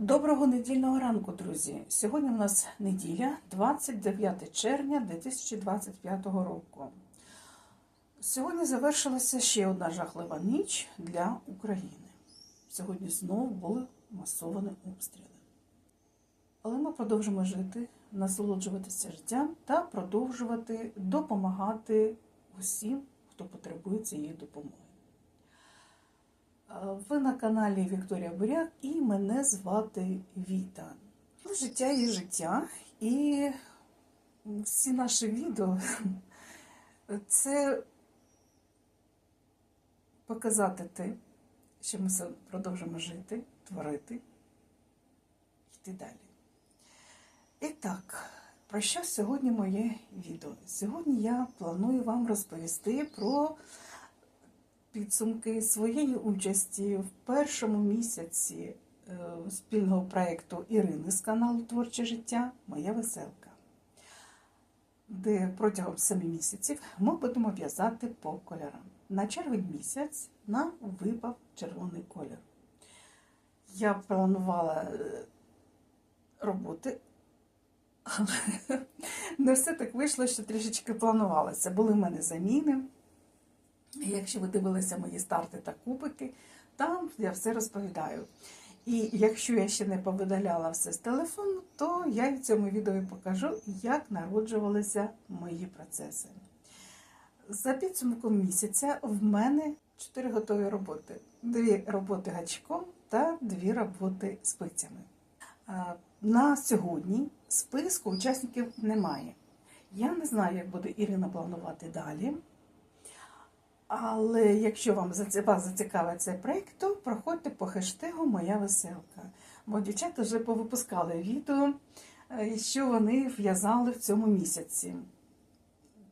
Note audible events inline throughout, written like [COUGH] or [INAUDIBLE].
Доброго недільного ранку, друзі! Сьогодні у нас неділя, 29 червня 2025 року. Сьогодні завершилася ще одна жахлива ніч для України. Сьогодні знову були масовані обстріли. Але ми продовжимо жити, насолоджуватися життям та продовжувати допомагати усім, хто потребує цієї допомоги. Ви на каналі Вікторія Буряк і мене звати Віта. Життя є життя, і всі наші відео це показати те, що ми продовжимо жити, творити, йти далі. І так, про що сьогодні моє відео? Сьогодні я планую вам розповісти про підсумки своєї участі в першому місяці е, спільного проєкту Ірини з каналу Творче життя Моя веселка, де протягом семи місяців ми будемо в'язати по кольорам. На червень місяць нам випав червоний колір. Я планувала е, роботи, але [LAUGHS] не все так вийшло, що трішечки планувалося. Були в мене заміни. Якщо ви дивилися мої старти та кубики, там я все розповідаю. І якщо я ще не повидаляла все з телефону, то я в цьому відео покажу, як народжувалися мої процеси. За підсумком місяця в мене 4 готові роботи: дві роботи гачком та дві роботи спицями. На сьогодні списку учасників немає. Я не знаю, як буде Ірина планувати далі. Але якщо вам вас зацікавить цей проєкт, то проходьте по хештегу Моя веселка. Бо дівчата вже повипускали відео, е, що вони в'язали в цьому місяці.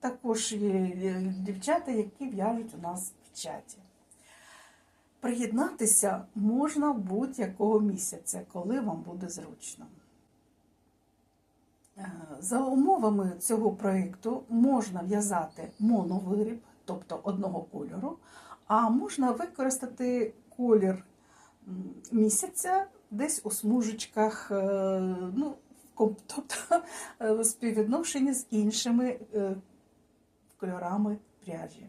Також є дівчата, які в'яжуть у нас в чаті. Приєднатися можна будь-якого місяця, коли вам буде зручно. Е, за умовами цього проєкту можна в'язати моновиріб тобто одного кольору, а можна використати колір місяця десь у смужечках, е, ну, [LAUGHS] тобто в співвідношенні з іншими е, кольорами пряжі.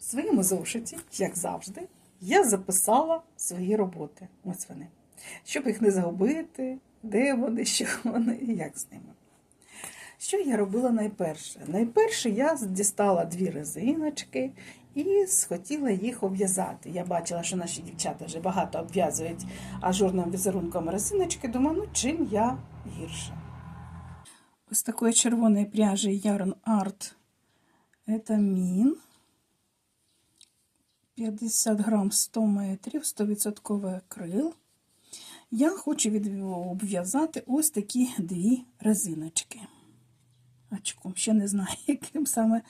В своєму зошиті, як завжди, я записала свої роботи. Ось вони. Щоб їх не загубити, де вони, [LAUGHS] що вони і як з ними. Що я робила найперше? Найперше я дістала дві резиночки і схотіла їх обв'язати. Я бачила, що наші дівчата вже багато обв'язують ажурним візерунком резиночки. Думаю, ну чим я гірша. Ось такої червоної пряжі Yarn Art це мін. 50 грам 100 метрів, 100% акрил. Я хочу обв'язати ось такі дві резиночки очком. Ще не знаю, [LAUGHS] яким саме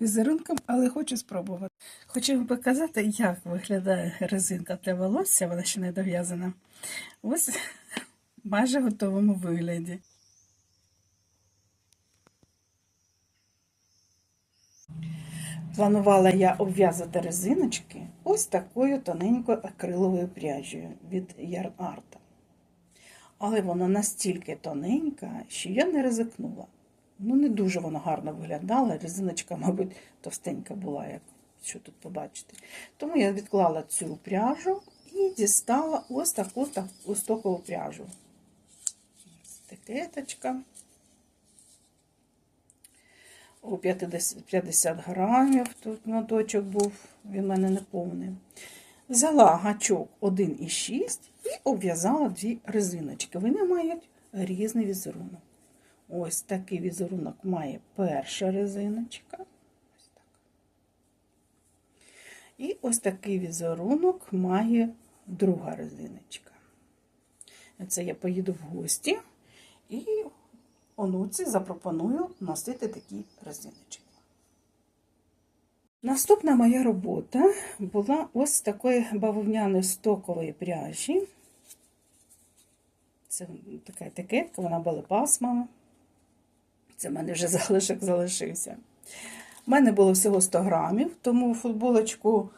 візерунком, але хочу спробувати. Хочу вам показати, як виглядає резинка для волосся, вона ще не дов'язана. Ось [LAUGHS] майже в готовому вигляді. Планувала я обв'язати резиночки ось такою тоненькою акриловою пряжею від Yarn. Але вона настільки тоненька, що я не ризикнула. Ну, не дуже вона гарно виглядала. Резиночка, [LAUGHS] мабуть, товстенька була, як що тут побачите. Тому я відклала цю пряжу і дістала ось таку стокову пряжу. Етикеточка. У 50 грамів тут моточок був, він в мене не повний. Взяла гачок 1,6 і обв'язала дві резиночки. Вони мають різний візерунок. Ось такий візерунок має перша резиночка. Ось так. І ось такий візерунок має друга резиночка. Це я поїду в гості і онуці запропоную носити такі резиночки. Наступна моя робота була ось такої бавовняної стокової пряжі. Це така етикетка, вона була пасмами. Це в мене вже [LAUGHS] залишок залишився. У мене було всього 100 грамів, тому футболочку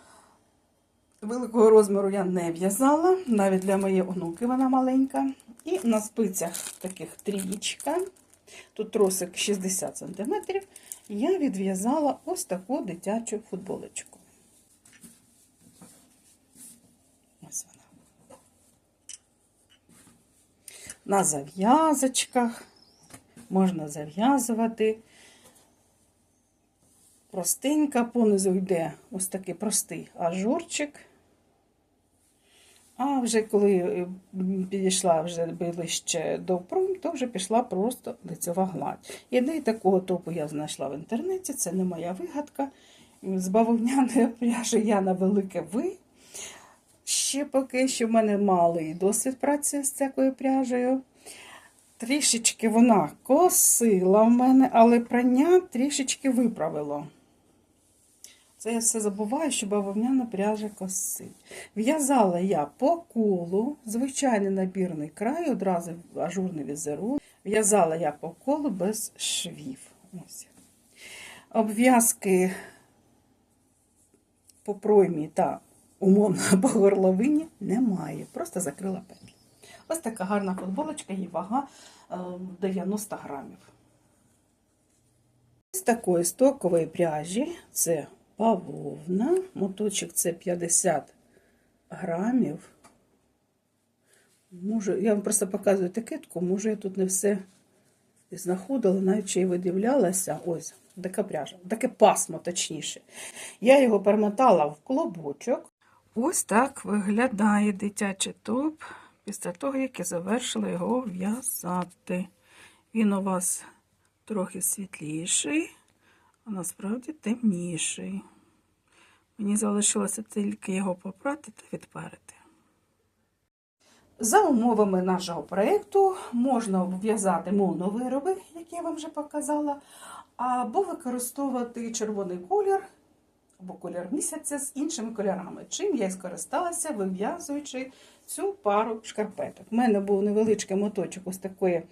Великого розміру я не в'язала, навіть для моєї онуки вона маленька. І на спицях таких трієчка, тут тросик 60 см, я відв'язала ось таку дитячу футболочку. Ось вона. На зав'язочках можна зав'язувати. Простенька, понизу йде ось такий простий ажурчик. А вже коли е, підійшла вже ближче до прум, то вже пішла просто лицьова гладь. Ідеї такого топу я знайшла в інтернеті, це не моя вигадка. З бавовняної [LAUGHS] пряжі я на велике ви. Ще поки що в мене малий досвід праці з такою пряжею. Трішечки вона косила в мене, але прання трішечки виправило. Це я все забуваю, що бавовняна пряжа косить. В'язала я по колу, звичайний набірний край, одразу ажурний візерунок. В'язала я по колу без швів. Ось. Обв'язки по проймі та умовно [LAUGHS] по горловині немає. Просто закрила петлі. Ось така гарна футболочка, її вага е, 90 грамів. З такої стокової пряжі це бавовна, моточок це 50 грамів. Може, я вам просто показую етикетку, може я тут не все знаходила, навіть ще й видивлялася. Ось, така пряжа, таке пасмо, точніше. Я його перемотала в клобочок. Ось так виглядає дитячий топ після того, як я завершила його в'язати. Він у вас трохи світліший, а насправді темніший. Мені залишилося тільки його попрати та відпарити. За умовами нашого проєкту можна в'язати моновироби, які я вам вже показала, або використовувати червоний колір або колір місяця з іншими кольорами. Чим я і скористалася, вив'язуючи цю пару шкарпеток. У мене був невеличкий моточок ось такої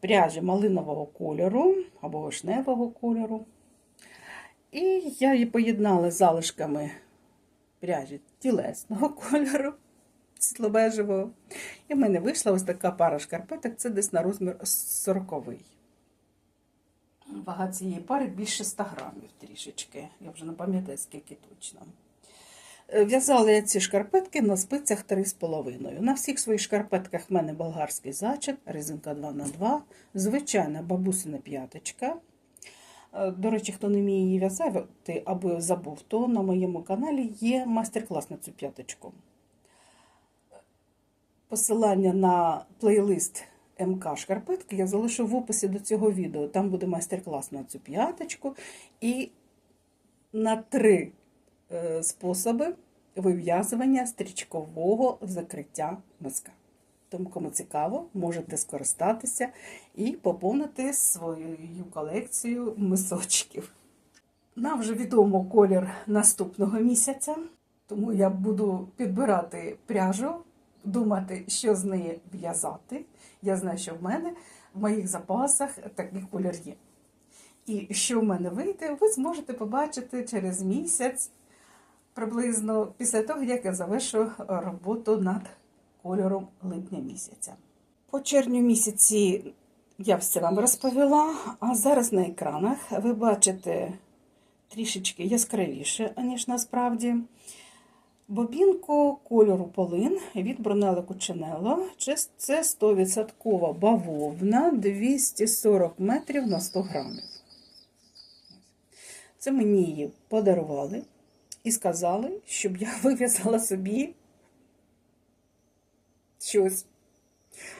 пряжі малинового кольору або вишневого кольору. І я її поєднала з залишками пряжі тілесного [LAUGHS] кольору, світлобежевого. І в мене вийшла ось така пара шкарпеток, це десь на розмір 40-й. Вага цієї пари більше 100 грамів трішечки. Я вже не пам'ятаю, скільки точно. Е, В'язала я ці шкарпетки на спицях 3,5. На всіх своїх шкарпетках в мене болгарський зачет, резинка 2х2, звичайна бабусина п'яточка. Е, До речі, хто не вміє її в'язати або забув, то на моєму каналі є майстер-клас на цю п'яточку. Посилання на плейлист МК шкарпетки я залишу в описі до цього відео. Там буде майстер-клас на цю п'яточку. І на три е, способи вив'язування стрічкового закриття носка. Тому, кому цікаво, можете скористатися і поповнити свою колекцію мисочків. Нам вже відомо колір наступного місяця, тому я буду підбирати пряжу, думати, що з неї в'язати. Я знаю, що в мене в моїх запасах такий колір є. І що в мене вийде, ви зможете побачити через місяць, приблизно після того, як я завершу роботу над кольором липня місяця. По червню місяці я все вам розповіла, а зараз на екранах ви бачите трішечки яскравіше, ніж насправді. Бобінку кольору полин від Брунелlo Cucinello. Це 100% бавовна 240 метрів на 100 грамів. Це мені її подарували і сказали, щоб я [LAUGHS] вив'язала собі щось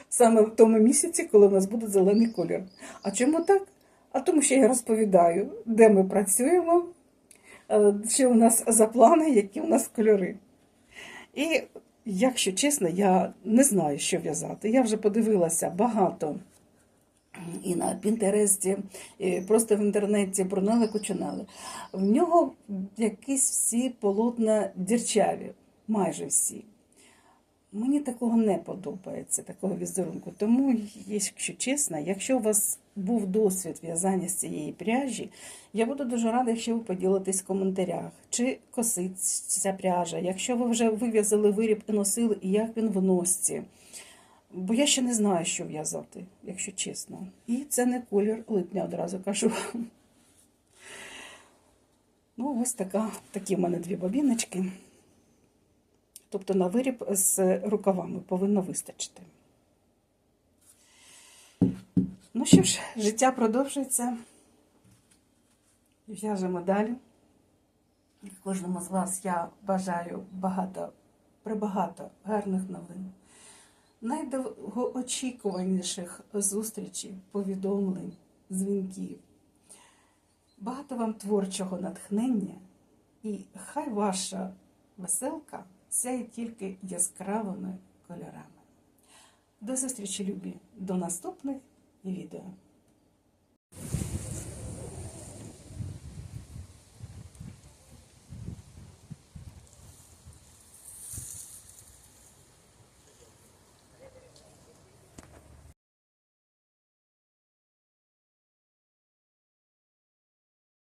саме в тому місяці, коли в нас буде зелений колір. А чому так? А тому що я розповідаю, де ми працюємо, що у нас за плани, які у нас кольори. І, якщо чесно, я не знаю, що в'язати. Я вже подивилася багато і на Пінтересті, і просто в інтернеті Брунелли Кучинали. В нього якісь всі полотна дірчаві, майже всі. Мені такого не подобається, такого візерунку. Тому, якщо чесно, якщо у вас був досвід в'язання з цієї пряжі, я буду дуже рада, якщо ви поділитесь в коментарях, чи косить ця пряжа, якщо ви вже вив'язали виріб і носили, і як він в носці. Бо я ще не знаю, що в'язати, якщо чесно. І це не колір липня, одразу кажу. Ну, ось така, такі в мене дві бобіночки. Тобто на виріб з рукавами повинно вистачити. Ну що ж, життя продовжується. В'яжемо далі. Кожному з вас я бажаю багато, прибагато гарних новин, найдовгоочікуваніших зустрічей, повідомлень, дзвінків. Багато вам творчого натхнення, і хай ваша веселка сяє тільки яскравими кольорами. До зустрічі, любі, до наступних відео.